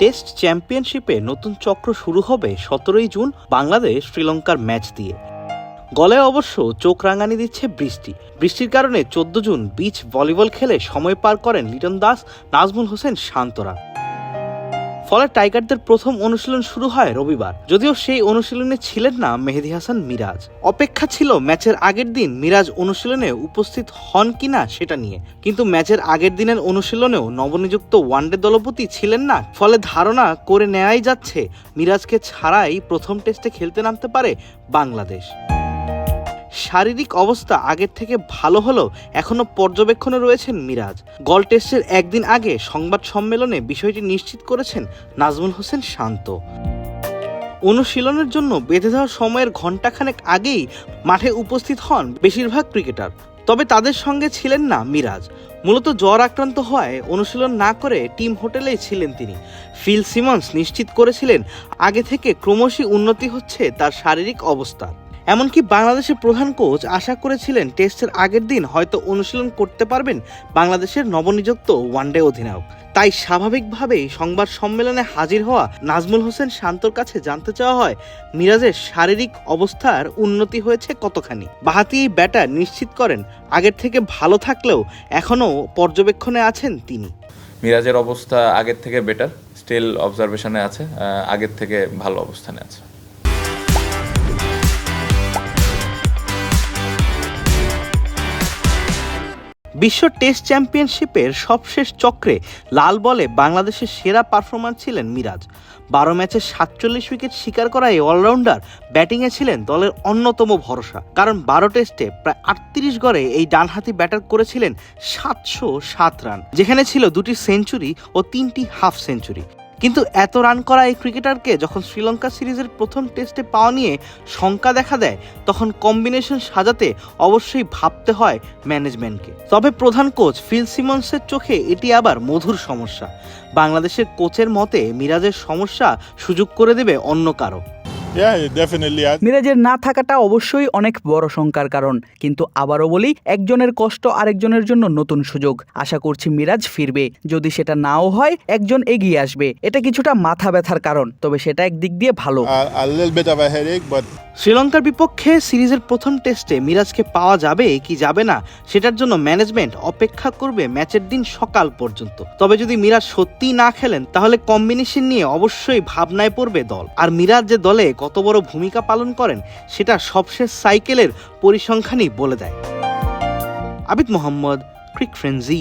Test চ্যাম্পিয়নশিপে নতুন চক্র শুরু হবে সতেরোই জুন বাংলাদেশ শ্রীলঙ্কার ম্যাচ দিয়ে। গলে অবশ্য চোখ রাঙানি দিচ্ছে বৃষ্টি। বৃষ্টির কারণে চোদ্দ জুন বিচ ভলিবল খেলে সময় পার করেন লিটন দাস, নাজমুল হোসেন শান্তরা। ফলে টাইগারদের প্রথম অনুশীলন শুরু হয় রবিবার। যদিও সেই অনুশীলনে ছিলেন না মেহেদি হাসান মিরাজ। অপেক্ষা ছিল ম্যাচের আগের দিন মিরাজ অনুশীলনে উপস্থিত হন কিনা সেটা নিয়ে। কিন্তু ম্যাচের আগের দিনের অনুশীলনেও নবনিযুক্ত ওয়ানডে দলপতি ছিলেন না। ফলে ধারণা করে নেওয়াই যাচ্ছে, মিরাজকে ছাড়াই প্রথম টেস্টে খেলতে নামতে পারে বাংলাদেশ। শারীরিক অবস্থা আগের থেকে ভালো হলেও এখনও পর্যবেক্ষণে রয়েছেন মিরাজ। গল টেস্টের একদিন আগে সংবাদ সম্মেলনে বিষয়টি নিশ্চিত করেছেন নাজমুল হোসেন শান্ত। অনুশীলনের জন্য বেঁধে দেওয়া সময়ের ঘণ্টাখানেক আগেই মাঠে উপস্থিত হন বেশিরভাগ ক্রিকেটার। তবে তাদের সঙ্গে ছিলেন না মিরাজ। মূলত জ্বর আক্রান্ত হওয়ায় অনুশীলন না করে টিম হোটেলেই ছিলেন তিনি। ফিল সিমন্স নিশ্চিত করেছিলেন, আগে থেকে ক্রমশই উন্নতি হচ্ছে তার শারীরিক অবস্থা এমনকি বাংলাদেশের প্রধান কোচ আশা করেছিলেন টেস্টের আগের দিন হয়তো অনুশীলন করতে পারবেন বাংলাদেশের নবনিযুক্ত ওয়ানডে অধিনায়ক। তাই স্বাভাবিকভাবেই সংবাদ সম্মেলনে হাজির হওয়া নাজমুল হোসেন শান্তর কাছে জানতে চাওয়া হয়, মিরাজের শারীরিক অবস্থার উন্নতি হয়েছে কতখানি? বাহাতি ব্যাটার নিশ্চিত করেন, আগের থেকে ভালো থাকলেও এখনও পর্যবেক্ষণে আছেন তিনি। মিরাজের অবস্থা আগের থেকে বেটার স্টিল অবজারভেশনে আছে আগের থেকে ভালো অবস্থানে আছে। বিশ্ব টেস্ট চ্যাম্পিয়নশিপের সবশেষ চক্রে লাল বলে বাংলাদেশের সেরা পারফরমার ছিলেন মিরাজ। বারো ম্যাচে সাতচল্লিশ উইকেট শিকার করা এই অলরাউন্ডার ব্যাটিংয়ে ছিলেন দলের অন্যতম ভরসা। কারণ বারো টেস্টে প্রায় আটত্রিশ গড়ে এই ডানহাতি ব্যাটার করেছিলেন সাতশো সাত রান, যেখানে ছিল দুটি সেঞ্চুরি ও তিনটি হাফ সেঞ্চুরি। কিন্তু এত রান করা এই ক্রিকেটারকে যখন শ্রীলঙ্কা সিরিজের প্রথম টেস্টে পাওয়া নিয়ে শঙ্কা দেখা দেয়, তখন কম্বিনেশন সাজাতে অবশ্যই ভাবতে হয় ম্যানেজমেন্টকে তবে প্রধান কোচ ফিল সিমন্সের চোখে এটি আবার মধুর সমস্যা। বাংলাদেশের কোচের মতে মিরাজের সমস্যা সুযোগ করে দেবে অন্য কারও। মিরাজের না থাকাটা অবশ্যই অনেক বড় শঙ্কার কারণ। কিন্তু আবারও বলি একজনের কষ্ট আরেকজনের জন্য নতুন সুযোগ। আশা করছি মিরাজ ফিরবে। যদি সেটা নাও হয় একজন এগিয়ে আসবে। এটা কিছুটা মাথা ব্যথার কারণ তবে সেটা একদিক দিয়ে ভালো। শ্রীলঙ্কার বিপক্ষে সিরিজের প্রথম টেস্টে মিরাজকে পাওয়া যাবে কি যাবে না সেটার জন্য ম্যানেজমেন্ট অপেক্ষা করবে ম্যাচের দিন সকাল পর্যন্ত। তবে যদি মিরাজ সত্যিই না খেলেন তাহলে কম্বিনেশন নিয়ে অবশ্যই ভাবনায় পড়বে দল। আর মিরাজ যে দলে কত বড় ভূমিকা পালন করেন, সেটা সবশেষ সাইকেলের পরিসংখ্যানই বলে দেয়। আবিদ মোহাম্মদ, ক্রিক ফ্রেন্সি।